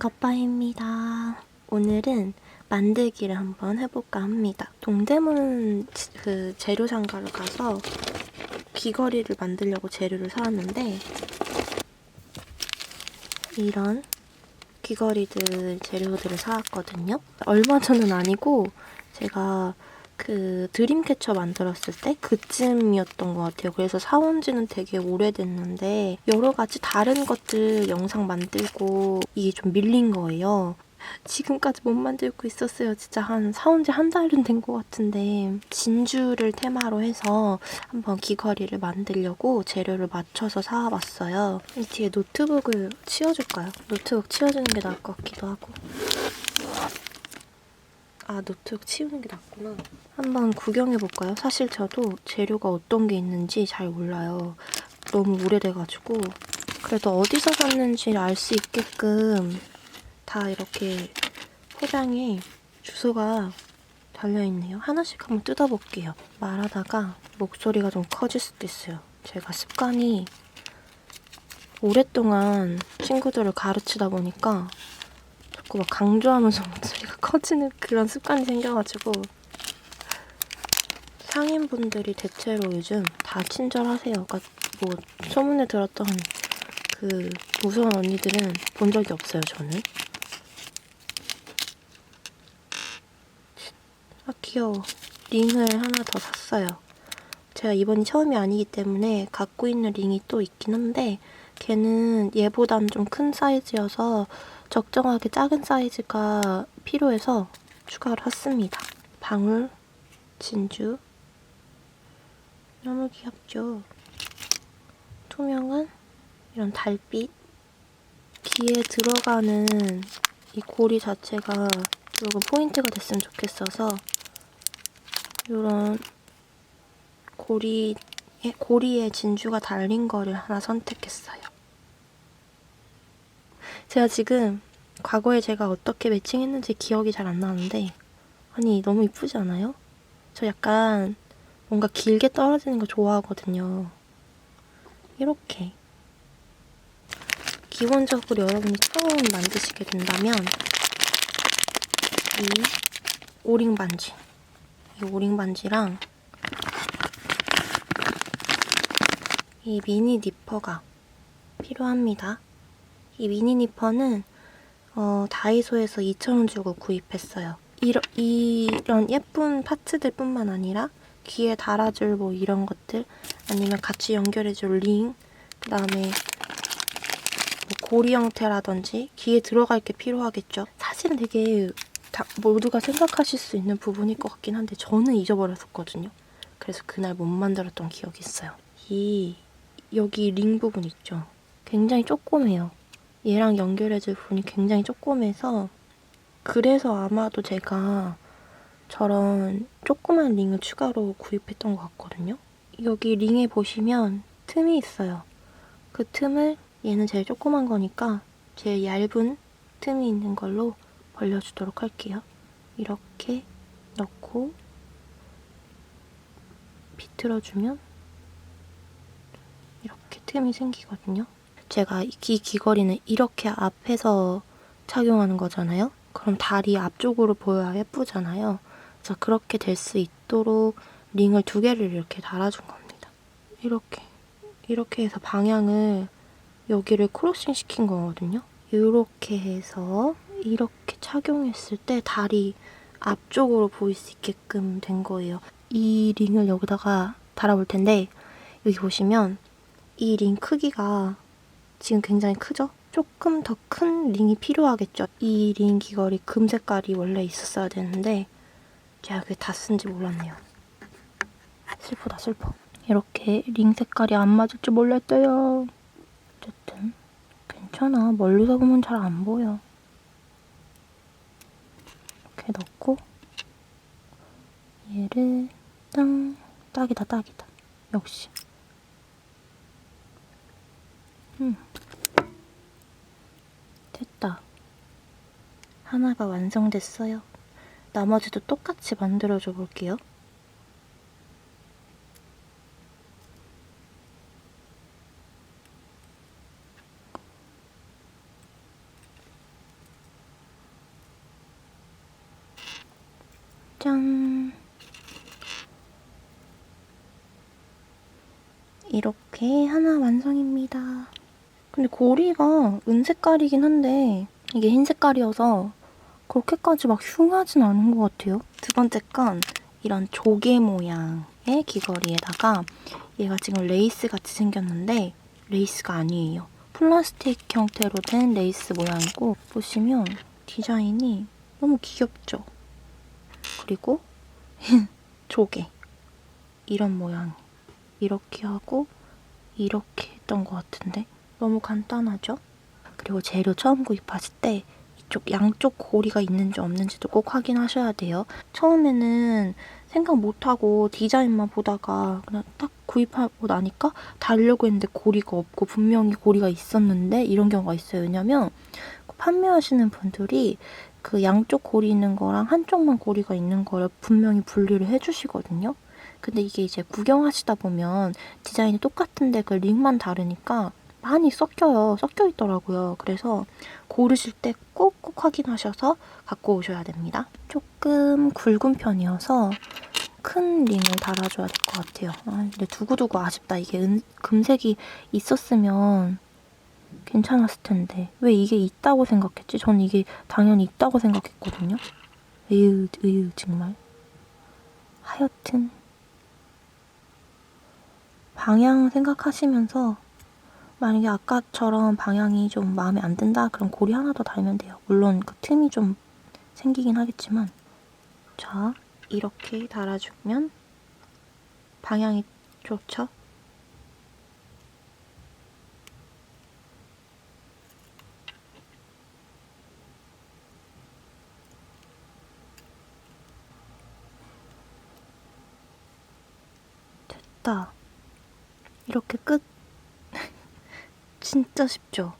겉바입니다. 오늘은 만들기를 한번 해볼까 합니다. 동대문 지- 그 재료 상가를 가서 귀걸이를 만들려고 재료를 사왔는데 이런 귀걸이들 재료들을 사왔거든요. 얼마 전은 아니고 제가 그 드림캐쳐 만들었을 때 그쯤이었던 것 같아요. 그래서 사온 지는 되게 오래됐는데 여러 가지 다른 것들 영상 만들고 이게 좀 밀린 거예요. 지금까지 못 만들고 있었어요. 진짜 한 사온 지 한 달은 된 것 같은데 진주를 테마로 해서 한번 귀걸이를 만들려고 재료를 맞춰서 사와봤어요. 이 뒤에 노트북을 치워줄까요? 노트북 치워주는 게 나을 것 같기도 하고. 아 노트북 치우는 게 낫구나. 한번 구경해 볼까요? 사실 저도 재료가 어떤 게 있는지 잘 몰라요. 너무 오래돼가지고. 그래도 어디서 샀는지 알 수 있게끔 다 이렇게 포장에 주소가 달려있네요. 하나씩 한번 뜯어볼게요. 말하다가 목소리가 좀 커질 수도 있어요. 제가 습관이 오랫동안 친구들을 가르치다 보니까 자꾸 막 강조하면서 목소리가 커지는 그런 습관이 생겨가지고 상인분들이 대체로 요즘 다 친절하세요. 그러니까 뭐 소문에 들었던 그 무서운 언니들은 본 적이 없어요, 저는. 아 귀여워. 링을 하나 더 샀어요. 제가 이번이 처음이 아니기 때문에 갖고 있는 링이 또 있긴 한데 걔는 얘보단 좀 큰 사이즈여서 적정하게 작은 사이즈가 필요해서 추가를 했습니다. 방울, 진주. 너무 귀엽죠? 투명한 이런 달빛. 귀에 들어가는 이 고리 자체가 조금 포인트가 됐으면 좋겠어서 이런 고리 고리에 진주가 달린 거를 하나 선택했어요. 제가 지금 과거에 제가 어떻게 매칭했는지 기억이 잘 안 나는데 아니 너무 이쁘지 않아요? 저 약간 뭔가 길게 떨어지는 거 좋아하거든요. 이렇게 기본적으로 여러분이 처음 만드시게 된다면 이 오링 반지 이 오링 반지랑 이 미니 니퍼가 필요합니다. 이 미니 니퍼는 어, 다이소에서 2,000원 주고 구입했어요. 이러, 이런 예쁜 파츠들 뿐만 아니라 귀에 달아줄 뭐 이런 것들 아니면 같이 연결해줄 링 그다음에 뭐 고리 형태라든지 귀에 들어갈 게 필요하겠죠. 사실은 되게 다 모두가 생각하실 수 있는 부분일 것 같긴 한데 저는 잊어버렸었거든요. 그래서 그날 못 만들었던 기억이 있어요. 이 여기 링 부분 있죠. 굉장히 조그매요. 얘랑 연결해줄 부분이 굉장히 조그매서 그래서 아마도 제가 저런 조그만 링을 추가로 구입했던 것 같거든요. 여기 링에 보시면 틈이 있어요. 그 틈을 얘는 제일 조그만 거니까 제일 얇은 틈이 있는 걸로 벌려주도록 할게요. 이렇게 넣고 비틀어주면 이렇게 틈이 생기거든요. 제가 이 귀걸이는 이렇게 앞에서 착용하는 거잖아요. 그럼 다리 앞쪽으로 보여야 예쁘잖아요. 그래서 그렇게 될 수 있도록 링을 두 개를 이렇게 달아준 겁니다. 이렇게 이렇게 해서 방향을 여기를 크로싱 시킨 거거든요. 이렇게 해서 이렇게 착용했을 때 다리 앞쪽으로 보일 수 있게끔 된 거예요. 이 링을 여기다가 달아볼 텐데 여기 보시면 이 링 크기가 지금 굉장히 크죠? 조금 더 큰 링이 필요하겠죠. 이 링 귀걸이 금 색깔이 원래 있었어야 되는데 제가 그게 다 쓴지 몰랐네요. 슬프다 슬퍼. 이렇게 링 색깔이 안 맞을 줄 몰랐어요. 어쨌든 괜찮아. 멀리서 보면 잘 안 보여. 이렇게 넣고 얘를 땅 딱이다 딱이다. 역시. 음. 하나가 완성됐어요. 나머지도 똑같이 만들어줘 볼게요. 짠! 이렇게 하나 완성입니다. 근데 고리가 은색깔이긴 한데 이게 흰 색깔이어서 그렇게까지 막 흉하진 않은 것 같아요. 두 번째 건 이런 조개 모양의 귀걸이에다가 얘가 지금 레이스 같이 생겼는데 레이스가 아니에요. 플라스틱 형태로 된 레이스 모양이고 보시면 디자인이 너무 귀엽죠? 그리고 조개 이런 모양 이렇게 하고 이렇게 했던 것 같은데 너무 간단하죠? 그리고 재료 처음 구입하실 때 이쪽 양쪽 고리가 있는지 없는지도 꼭 확인하셔야 돼요. 처음에는 생각 못하고 디자인만 보다가 그냥 딱 구입하고 나니까 달려고 했는데 고리가 없고 분명히 고리가 있었는데 이런 경우가 있어요. 왜냐면 판매하시는 분들이 그 양쪽 고리 있는 거랑 한쪽만 고리가 있는 거를 분명히 분리를 해주시거든요. 근데 이게 이제 구경하시다 보면 디자인이 똑같은데 그 링만 다르니까 많이 섞여요. 섞여 있더라고요. 그래서 고르실 때 꼭꼭 확인하셔서 갖고 오셔야 됩니다. 조금 굵은 편이어서 큰 링을 달아줘야 될 것 같아요. 아, 근데 두고두고 아쉽다. 이게 은, 금색이 있었으면 괜찮았을 텐데 왜 이게 있다고 생각했지? 전 이게 당연히 있다고 생각했거든요. 으유, 으유, 정말. 하여튼 방향 생각하시면서 만약에 아까처럼 방향이 좀 마음에 안 든다 그럼 고리 하나 더 달면 돼요. 물론 그 틈이 좀 생기긴 하겠지만 자 이렇게 달아주면 방향이 좋죠? 됐다. 이렇게 끝. 진짜 쉽죠?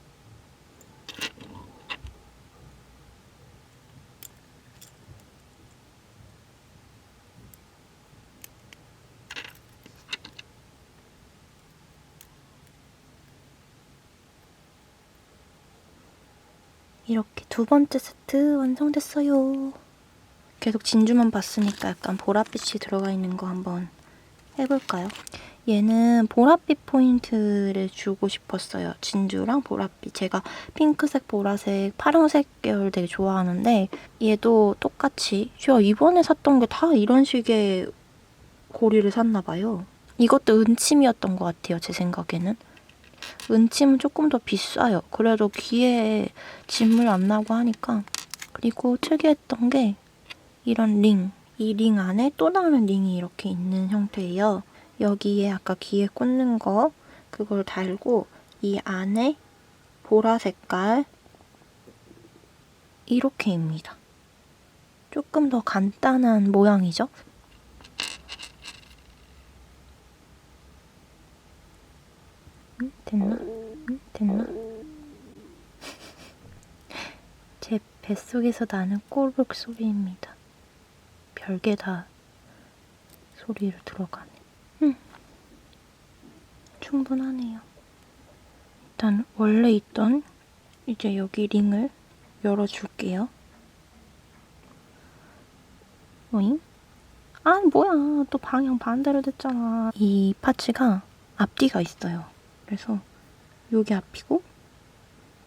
이렇게 두 번째 세트 완성됐어요. 계속 진주만 봤으니까 약간 보랏빛이 들어가 있는 거 한번 해볼까요? 얘는 보랏빛 포인트를 주고 싶었어요. 진주랑 보랏빛. 제가 핑크색, 보라색, 파란색 계열 되게 좋아하는데 얘도 똑같이 제가 이번에 샀던 게 다 이런 식의 고리를 샀나 봐요. 이것도 은침이었던 것 같아요. 제 생각에는. 은침은 조금 더 비싸요. 그래도 귀에 진물 안 나고 하니까. 그리고 특이했던 게 이런 링. 이 링 안에 또 다른 링이 이렇게 있는 형태예요. 여기에 아까 귀에 꽂는 거 그걸 달고 이 안에 보라 색깔 이렇게입니다. 조금 더 간단한 모양이죠? 음, 됐나? 음, 됐나? 제 뱃속에서 나는 꼬르륵 소리입니다. 별게 다 소리를 들어가네. 음. 충분하네요. 일단 원래 있던 이제 여기 링을 열어줄게요. 오잉? 아 뭐야 또 방향 반대로 됐잖아. 이 파츠가 앞뒤가 있어요. 그래서 여기 앞이고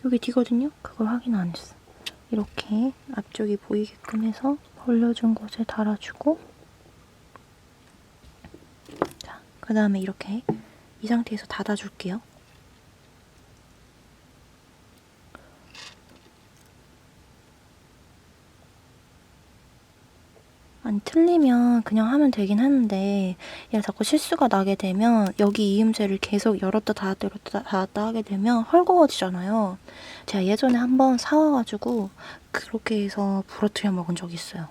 여기 뒤거든요. 그걸 확인 안 했어. 이렇게 앞쪽이 보이게끔 해서 벌려준 곳에 달아주고 자, 그 다음에 이렇게 이 상태에서 닫아줄게요. 아니 틀리면 그냥 하면 되긴 하는데 얘가 자꾸 실수가 나게 되면 여기 이음새를 계속 열었다 닫았다 열었다 닫았다 하게 되면 헐거워지잖아요. 제가 예전에 한번 사와가지고 그렇게 해서 부러뜨려 먹은 적이 있어요.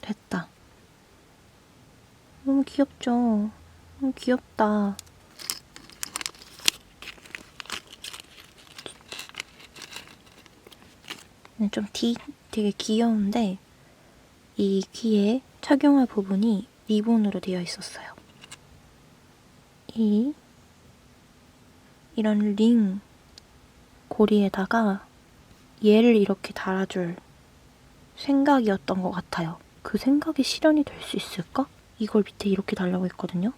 됐다. 너무 귀엽죠? 너무 귀엽다. 네, 좀 뒤, 되게 귀여운데 이 귀에 착용할 부분이 리본으로 되어 있었어요. 이 이런 링 고리에다가 얘를 이렇게 달아줄 생각이었던 것 같아요. 그 생각이 실현이 될 수 있을까? 이걸 밑에 이렇게 달라고 했거든요.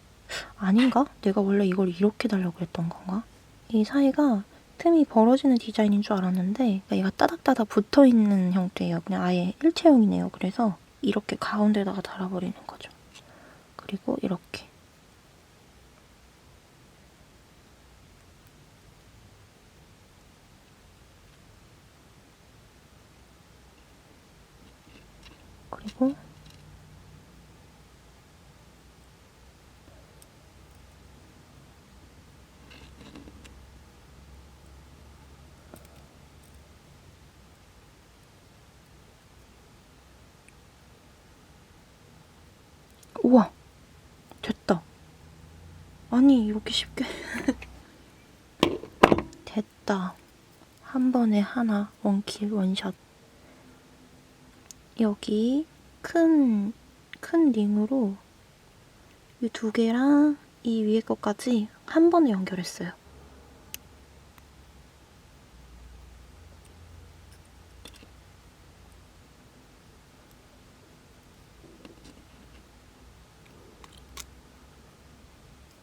아닌가? 내가 원래 이걸 이렇게 달라고 했던 건가? 이 사이가 틈이 벌어지는 디자인인 줄 알았는데 그러니까 얘가 따닥따닥 붙어 있는 형태예요. 그냥 아예 일체형이네요. 그래서 이렇게 가운데다가 달아버리는 거죠. 그리고 이렇게 그리고 우와 됐다 아니 이렇게 쉽게. 됐다. 한 번에 하나 원킬 원샷. 여기 큰, 큰 링으로 이 두 개랑 이 위에 것까지 한 번에 연결했어요.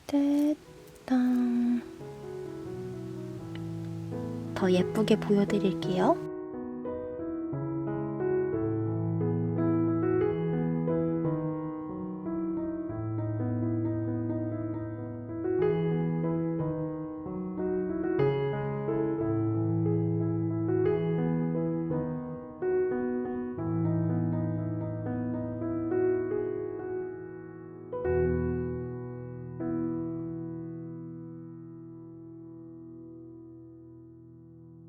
됐다. 더 예쁘게 보여드릴게요.